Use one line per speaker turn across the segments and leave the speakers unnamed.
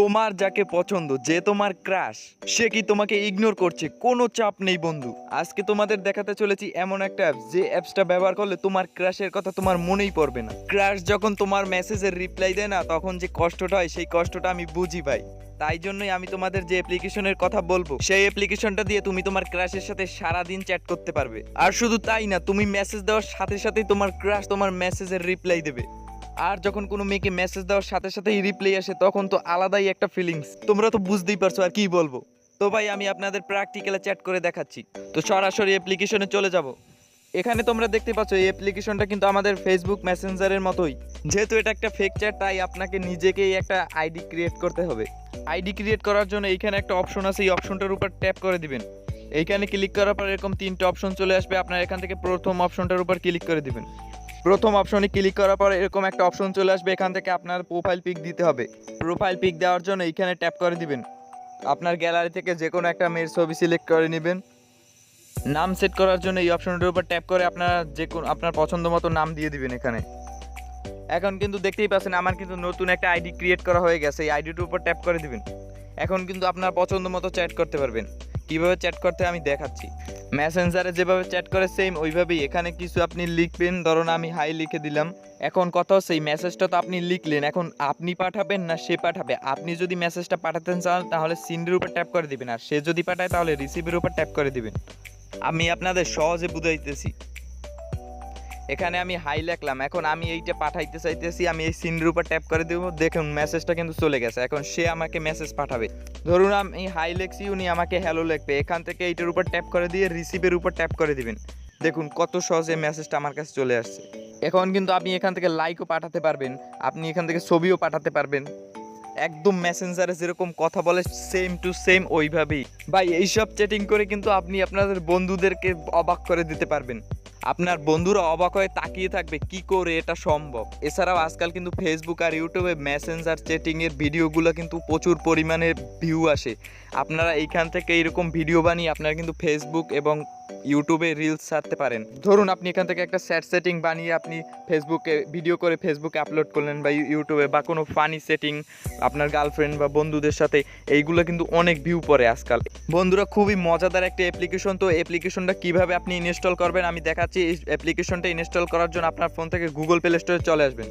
তোমার যাকে পছন্দ, যে তোমার ক্রাশ সে কি তোমাকে ইগনোর করছে? কোনো চাপ নেই, বন্ধু। আজকে তোমাদের দেখাতে চলেছি এমন একটা অ্যাপস যে অ্যাপসটা ব্যবহার করলে তোমার ক্রাশের কথা তোমার মনেই পড়বে না। ক্রাশ যখন তোমার মেসেজের রিপ্লাই দেয় না, তখন যে কষ্টটা হয়, সেই কষ্টটা আমি বুঝি ভাই। তাই জন্যই আমি তোমাদের যে অ্যাপ্লিকেশনের কথা বলব, সেই অ্যাপ্লিকেশনটা দিয়ে তুমি তোমার ক্রাশের সাথে সারাদিন চ্যাট করতে পারবে। আর শুধু তাই না, তুমি মেসেজ দেওয়ার সাথে সাথেই তোমার ক্রাশ তোমার মেসেজের রিপ্লাই দেবে। আর যখন কোনো মেয়েকে মেসেজ দেওয়ার সাথে সাথেই রিপ্লাই আসে, তখন তো আলাদাই একটা ফিলিংস তোমরা তো বুঝতেই পারছ আর কি বলব। তো ভাই, আমি আপনাদের প্র্যাকটিক্যালে চ্যাট করে দেখাচ্ছি। তো সরাসরি অ্যাপ্লিকেশনে চলে যাব। এখানে তোমরা দেখতে পাচ্ছ, এই অ্যাপ্লিকেশনটা কিন্তু আমাদের ফেসবুক মেসেঞ্জারের মতোই। যেহেতু এটা একটা ফেক চ্যাট তাই আপনাকে নিজেকেই একটা আইডি ক্রিয়েট করতে হবে। আইডি ক্রিয়েট করার জন্য এইখানে একটা অপশন আছে, এই অপশনটার উপর ট্যাপ করে দিবেন। এইখানে ক্লিক করার পর এরকম তিনটে অপশন চলে আসবে, আপনার এখান থেকে প্রথম অপশনটার উপর ক্লিক করে দিবেন। প্রথম অপশনে ক্লিক করার পর এরকম একটা অপশন চলে আসবে, এখান থেকে আপনার প্রোফাইল পিক দিতে হবে। প্রোফাইল পিক দেওয়ার জন্য এইখানে ট্যাপ করে দিবেন। আপনার গ্যালারি থেকে যে কোনো একটা মেয়ের ছবি সিলেক্ট করে নেবেন। নাম সেট করার জন্য এই অপশনটার উপর ট্যাপ করে আপনার যে কোনো আপনার পছন্দ মতো নাম দিয়ে দিবেন এখানে। এখন কিন্তু দেখতেই পাচ্ছেন, আমার কিন্তু নতুন একটা আইডি ক্রিয়েট করা হয়ে গেছে, এই আইডিটার উপর ট্যাপ করে দিবেন। এখন কিন্তু আপনার পছন্দ মতো চ্যাট করতে পারবেন। কীভাবে চ্যাট করতে আমি দেখাচ্ছি। মেসেঞ্জারে যেভাবে চ্যাট করে সেম ওইভাবেই। এখানে কিছু আপনি লিখবেন, ধরুন আমি হাই লিখে দিলাম। এখন কথা হচ্ছে, এই মেসেজটা তো আপনি লিখলেন, এখন আপনি পাঠাবেন না সে পাঠাবে? আপনি যদি মেসেজটা পাঠাতে চান, তাহলে সিন্ডের উপর ট্যাপ করে দিবেন, আর সে যদি পাঠায়, তাহলে রিসিভের উপর ট্যাপ করে দিবেন। আমি আপনাদের সহজে বুঝাইতেছি। এখানে আমি হাই লেখলাম। এখন আমি এইটা পাঠাইতে চাইতেছি, আমি এই সিনের উপর ট্যাপ করে দেবো, দেখুন মেসেজটা কিন্তু চলে গেছে। এখন সে আমাকে মেসেজ পাঠাবে। ধরুন আমি হাই লেখছি, উনি আমাকে হ্যালো লিখবে। এখান থেকে এইটার উপর ট্যাপ করে দিয়ে রিসিভের উপর ট্যাপ করে দিবেন। দেখুন কত সহজে মেসেজটা আমার কাছে চলে আসছে। এখন কিন্তু আপনি এখান থেকে লাইকও পাঠাতে পারবেন, আপনি এখান থেকে ছবিও পাঠাতে পারবেন। একদম মেসেঞ্জারে যেরকম কথা বলে সেম টু সেম ওইভাবেই। ভাই, এইসব চ্যাটিং করে কিন্তু আপনি আপনাদের বন্ধুদেরকে অবাক করে দিতে পারবেন। আপনার বন্ধুরা অবাক হয়ে তাকিয়ে থাকবে, কি করে এটা সম্ভব? এছাড়াও আজকাল কিন্তু ফেসবুক আর ইউটিউবে মেসেঞ্জার চেটিংয়ের ভিডিওগুলো কিন্তু প্রচুর পরিমাণে ভিউ আসে। আপনারা এইখান থেকে এরকম ভিডিও বানিয়ে আপনারা কিন্তু ফেসবুক এবং ইউটিউবে রিলস ছাড়তে পারেন। ধরুন আপনি এখান থেকে একটা স্যাট সেটিং বানিয়ে আপনি ফেসবুকে ভিডিও করে ফেসবুকে আপলোড করলেন বা ইউটিউবে বা কোনো ফানি সেটিং আপনার গার্লফ্রেন্ড বা বন্ধুদের সাথে, এইগুলো কিন্তু অনেক ভিউ পড়ে আজকাল। বন্ধুরা খুবই মজাদার একটা অ্যাপ্লিকেশন তো অ্যাপ্লিকেশনটা কীভাবে আপনি ইনস্টল করবেন আমি দেখাচ্ছি। এই অ্যাপ্লিকেশনটা ইনস্টল করার জন্য আপনার ফোন থেকে গুগল প্লে স্টোরে চলে আসবেন।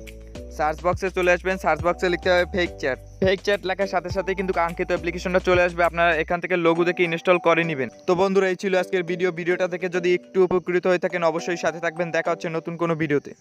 সার্চ বক্সে চলে আসবেন, সার্চ বক্সে লিখতে হবে ফেক চ্যাট ফেক চ্যাট লেখার সাথে সাথে কিন্তু কাঙ্ক্ষিত অ্যাপ্লিকেশনটা চলে আসবে, আপনারা এখান থেকে লঘু দেখে ইনস্টল করে নেবেন। তো বন্ধুরা, এই ছিল আজকের ভিডিও ভিডিওটা থেকে যদি একটু উপকৃত হয়ে থাকেন, অবশ্যই সাথে থাকবেন। দেখা হচ্ছে নতুন কোনো ভিডিওতে